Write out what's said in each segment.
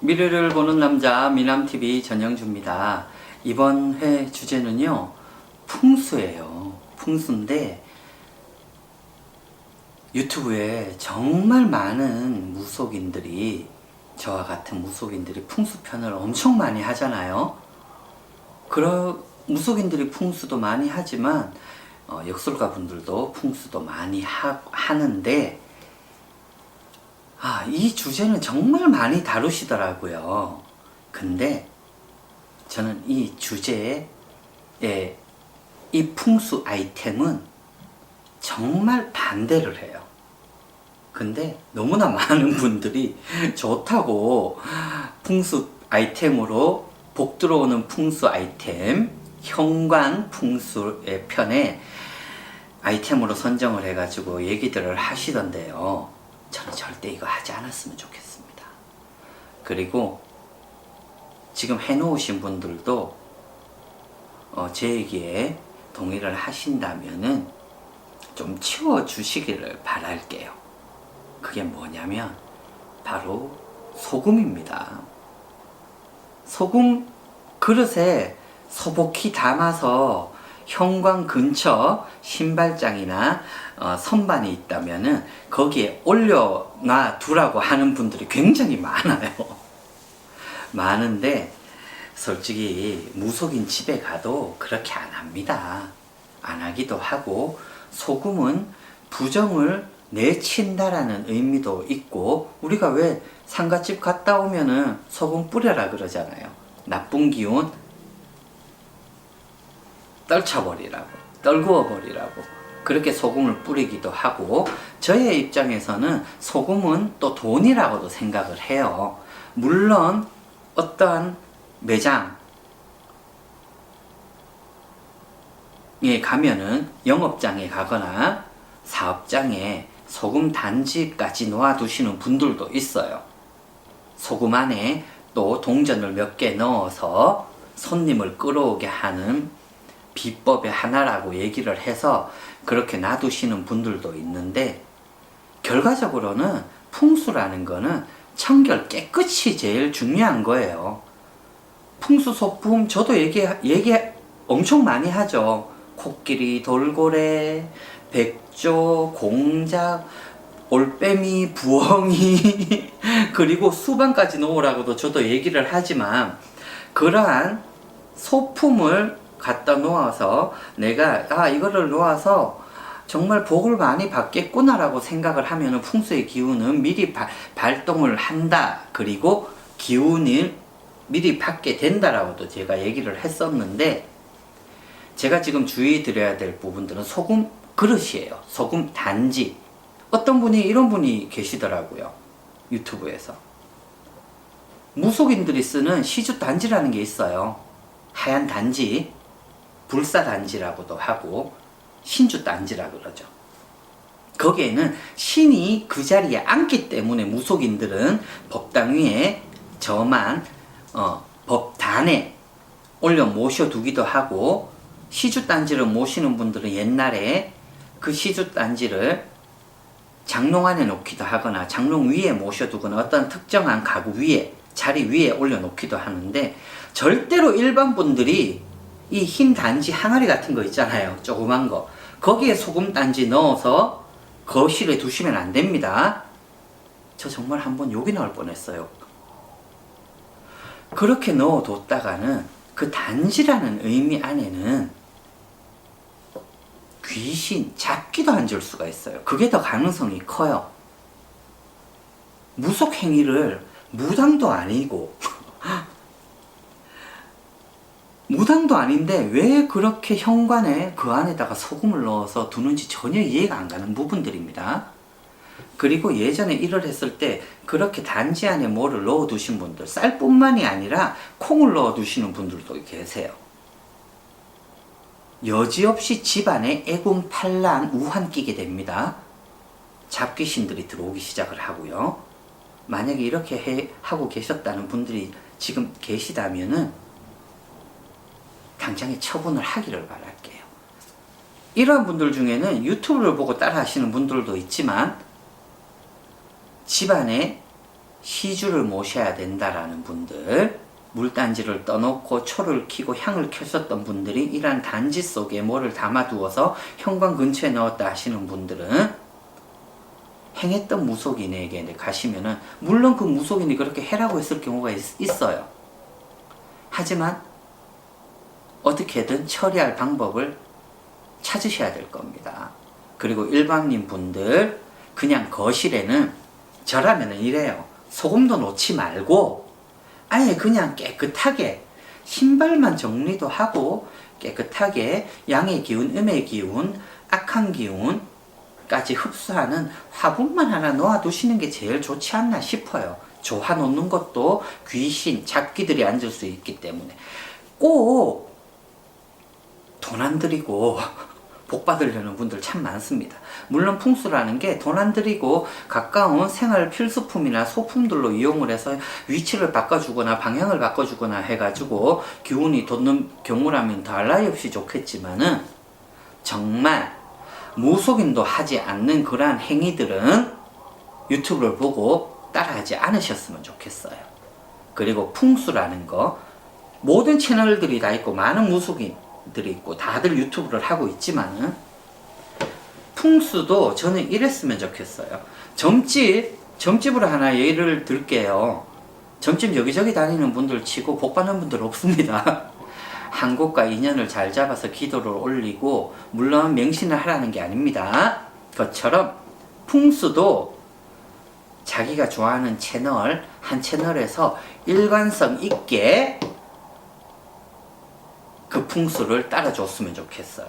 미래를 보는 남자 미남TV 전영주입니다. 이번 회 주제는요, 풍수예요. 풍수인데, 유튜브에 정말 많은 무속인들이, 저와 같은 무속인들이 풍수편을 엄청 많이 하잖아요. 그러, 무속인들이 풍수도 많이 하지만, 어, 역술가 분들도 풍수도 많이 하, 하는데, 아, 이 주제는 정말 많이 다루시더라고요. 근데 저는 이 주제에 예, 이 풍수 아이템은 정말 반대를 해요. 근데 너무나 많은 분들이 좋다고 풍수 아이템으로 복 들어오는 풍수 아이템, 현관 풍수의 편에 아이템으로 선정을 해가지고 얘기들을 하시던데요. 저는 절대 이거 하지 않았으면 좋겠습니다. 그리고 지금 해놓으신 분들도 어, 제 얘기에 동의를 하신다면은 좀 치워주시기를 바랄게요. 그게 뭐냐면 바로 소금입니다. 소금 그릇에 소복히 담아서 현관 근처 신발장이나 어, 선반이 있다면은 거기에 올려놔 두라고 하는 분들이 굉장히 많아요. 많은데 솔직히 무속인 집에 가도 그렇게 안 합니다. 안 하기도 하고 소금은 부정을 내친다라는 의미도 있고 우리가 왜 상가집 갔다 오면은 소금 뿌려라 그러잖아요. 나쁜 기운 떨쳐버리라고, 떨구어 버리라고 그렇게 소금을 뿌리기도 하고 저의 입장에서는 소금은 또 돈이라고도 생각을 해요. 물론 어떠한 매장 에 가면은 영업장에 가거나 사업장에 소금 단지까지 놓아두시는 분들도 있어요. 소금 안에 또 동전을 몇 개 넣어서 손님을 끌어오게 하는 비법의 하나라고 얘기를 해서 그렇게 놔두시는 분들도 있는데 결과적으로는 풍수라는 거는 청결 깨끗이 제일 중요한 거예요. 풍수 소품 저도 얘기 얘기 엄청 많이 하죠. 코끼리, 돌고래, 백조, 공작, 올빼미, 부엉이 그리고 수반까지 놓으라고도 저도 얘기를 하지만 그러한 소품을 갖다 놓아서 내가 아 이거를 놓아서 정말 복을 많이 받겠구나라고 생각을 하면은 풍수의 기운은 미리 바, 발동을 한다. 그리고 기운을 미리 받게 된다라고도 제가 얘기를 했었는데 제가 지금 주의 드려야 될 부분들은 소금 그릇이에요. 소금 단지. 어떤 분이 이런 분이 계시더라고요. 유튜브에서. 무속인들이 쓰는 시주 단지라는 게 있어요. 하얀 단지. 불사 단지라고도 하고 신주 단지라 그러죠. 거기에는 신이 그 자리에 앉기 때문에 무속인들은 법당 위에 저만 어, 법단에 올려 모셔두기도 하고 시주 단지를 모시는 분들은 옛날에 그 시주 단지를 장롱 안에 놓기도 하거나 장롱 위에 모셔두거나 어떤 특정한 가구 위에 자리 위에 올려놓기도 하는데 절대로 일반 분들이 이 흰 단지 항아리 같은 거 있잖아요. 조그만 거. 거기에 소금 단지 넣어서 거실에 두시면 안 됩니다. 저 정말 한번 욕이 나올 뻔했어요. 그렇게 넣어뒀다가는 그 단지라는 의미 안에는 귀신, 잡기도 앉을 수가 있어요. 그게 더 가능성이 커요. 무속 행위를 무당도 아니고 무당도 아닌데 왜 그렇게 현관에 그 안에다가 소금을 넣어서 두는지 전혀 이해가 안 가는 부분들입니다. 그리고 예전에 일을 했을 때 그렇게 단지 안에 뭐를 넣어 두신 분들 쌀뿐만이 아니라 콩을 넣어 두시는 분들도 계세요. 여지없이 집안에 애군 판란 우한 끼게 됩니다. 잡귀신들이 들어오기 시작을 하고요. 만약에 이렇게 해, 하고 계셨다는 분들이 지금 계시다면은 당장에 처분을 하기를 바랄게요. 이러한 분들 중에는 유튜브를 보고 따라 하시는 분들도 있지만 집안에 시주를 모셔야 된다라는 분들, 물단지를 떠놓고 초를 켜고 향을 켰었던 분들이 이러한 단지 속에 뭐를 담아두어서 현관 근처에 넣었다 하시는 분들은 행했던 무속인에게 가시면은 물론 그 무속인이 그렇게 해라고 했을 경우가 있, 있어요. 하지만 어떻게든 처리할 방법을 찾으셔야 될 겁니다. 그리고 일반인 분들 그냥 거실에는 저라면은 이래요. 소금도 놓지 말고 아예 그냥 깨끗하게 신발만 정리도 하고 깨끗하게 양의 기운, 음의 기운, 악한 기운까지 흡수하는 화분만 하나 놓아두시는 게 제일 좋지 않나 싶어요. 조화 놓는 것도 귀신, 잡기들이 앉을 수 있기 때문에 꼭 돈 안 들이고 복 받으려는 분들 참 많습니다. 물론 풍수라는 게 돈 안 들이고 가까운 생활 필수품이나 소품들로 이용을 해서 위치를 바꿔주거나 방향을 바꿔주거나 해가지고 기운이 돋는 경우라면 더할 나위 없이 좋겠지만은 정말 무속인도 하지 않는 그러한 행위들은 유튜브를 보고 따라하지 않으셨으면 좋겠어요. 그리고 풍수라는 거 모든 채널들이 다 있고 많은 무속인 들이 있고 다들 유튜브를 하고 있지만은 풍수도 저는 이랬으면 좋겠어요. 점집 점집으로 하나 예를 들게요. 점집 여기저기 다니는 분들 치고 복 받는 분들 없습니다. 한 곳과 인연을 잘 잡아서 기도를 올리고 물론 명신을 하라는 게 아닙니다. 그처럼 풍수도 자기가 좋아하는 채널 한 채널에서 일관성 있게 그 풍수를 따라줬으면 좋겠어요.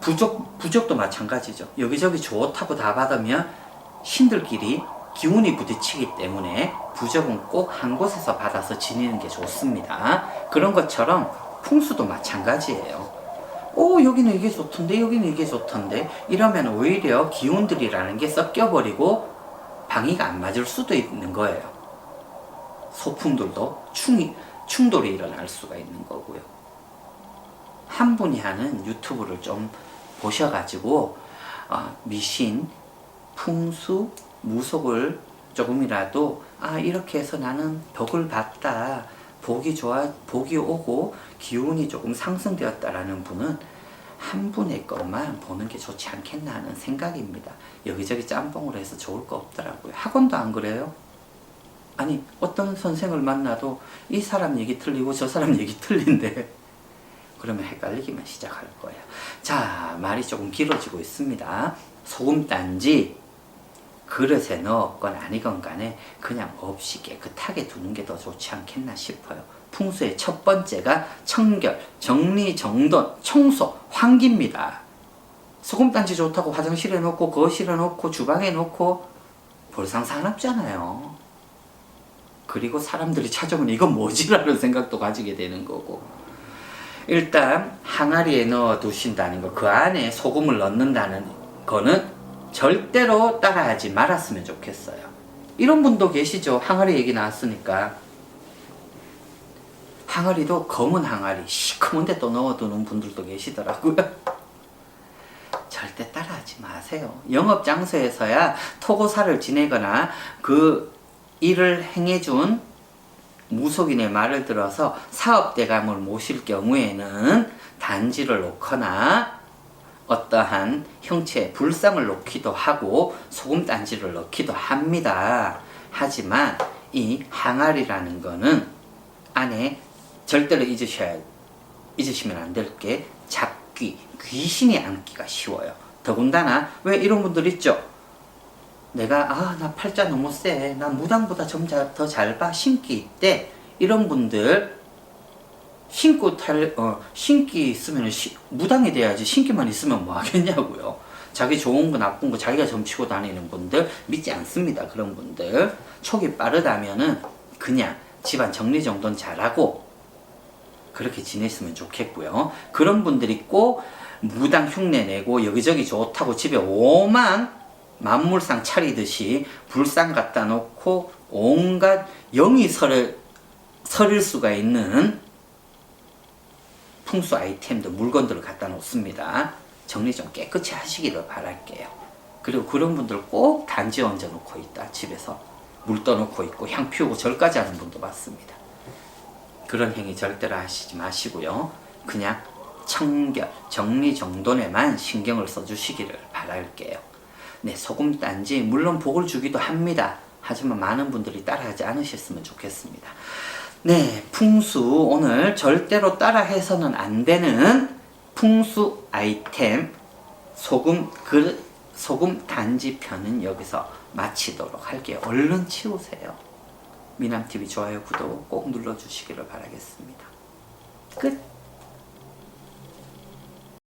부족 부족도 마찬가지죠. 여기저기 좋다고 다 받으면 신들끼리 기운이 부딪히기 때문에 부적은 꼭 한 곳에서 받아서 지니는 게 좋습니다. 그런 것처럼 풍수도 마찬가지예요. 오 여기는 이게 좋던데 여기는 이게 좋던데 이러면 오히려 기운들이라는 게 섞여버리고 방위가 안 맞을 수도 있는 거예요. 소품들도 충, 충돌이 일어날 수가 있는 거고요. 한 분이 하는 유튜브를 좀 보셔가지고 어, 미신, 풍수, 무속을 조금이라도 아 이렇게 해서 나는 덕을 봤다 복이 좋아 복이 오고 기운이 조금 상승되었다라는 분은 한 분의 것만 보는 게 좋지 않겠나 하는 생각입니다. 여기저기 짬뽕으로 해서 좋을 거 없더라고요. 학원도 안 그래요? 아니 어떤 선생을 만나도 이 사람 얘기 틀리고 저 사람 얘기 틀린데 그러면 헷갈리기만 시작할 거예요. 자 말이 조금 길어지고 있습니다. 소금 단지 그릇에 넣었건 아니건 간에 그냥 없이 깨끗하게 두는 게 더 좋지 않겠나 싶어요. 풍수의 첫 번째가 청결, 정리, 정돈, 청소, 환기입니다. 소금단지 좋다고 화장실에 놓고 거실에 놓고 주방에 놓고 볼상 사납잖아요. 그리고 사람들이 찾아오면 이건 뭐지라는 생각도 가지게 되는 거고. 일단 항아리에 넣어 두신다는 거, 그 안에 소금을 넣는다는 거는 절대로 따라하지 말았으면 좋겠어요. 이런 분도 계시죠. 항아리 얘기 나왔으니까. 항아리도 검은 항아리, 시커먼데 또 넣어두는 분들도 계시더라고요. 절대 따라하지 마세요. 영업 장소에서야 토고사를 지내거나 그 일을 행해준 무속인의 말을 들어서 사업대감을 모실 경우에는 단지를 놓거나 어떠한 형체의 불상을 놓기도 하고 소금 단지를 넣기도 합니다. 하지만 이 항아리라는 거는 안에 절대로 잊으셔야 잊으시면 안 될 게 잡귀, 귀신이 앉기가 쉬워요. 더군다나 왜 이런 분들 있죠? 내가 아 나 팔자 너무 세, 나 무당보다 점자 더잘 봐, 신기 있대. 이런 분들 신고 탈, 어, 신기 있으면 시, 무당이 돼야지 신기만 있으면 뭐 하겠냐고요. 자기 좋은 거 나쁜 거 자기가 점치고 다니는 분들 믿지 않습니다. 그런 분들. 촉이 빠르다면은 그냥 집안 정리 정돈 잘하고 그렇게 지냈으면 좋겠고요. 그런 분들이 꼭 무당 흉내 내고 여기저기 좋다고 집에 오만 만물상 차리듯이 불상 갖다 놓고 온갖 영이 서릴, 서릴 수가 있는 풍수 아이템들, 물건들을 갖다 놓습니다. 정리 좀 깨끗이 하시기를 바랄게요. 그리고 그런 분들 꼭 단지 얹어 놓고 있다 집에서 물 떠놓고 있고 향 피우고 절까지 하는 분도 봤습니다. 그런 행위 절대로 하시지 마시고요. 그냥 청결, 정리정돈에만 신경을 써주시기를 바랄게요. 네, 소금 단지 물론 복을 주기도 합니다. 하지만 많은 분들이 따라하지 않으셨으면 좋겠습니다. 네, 풍수 오늘 절대로 따라해서는 안 되는 풍수 아이템 소금 그 소금 단지 편은 여기서 마치도록 할게요. 얼른 치우세요. 미남TV 좋아요, 구독 꼭 눌러주시기를 바라겠습니다. 끝.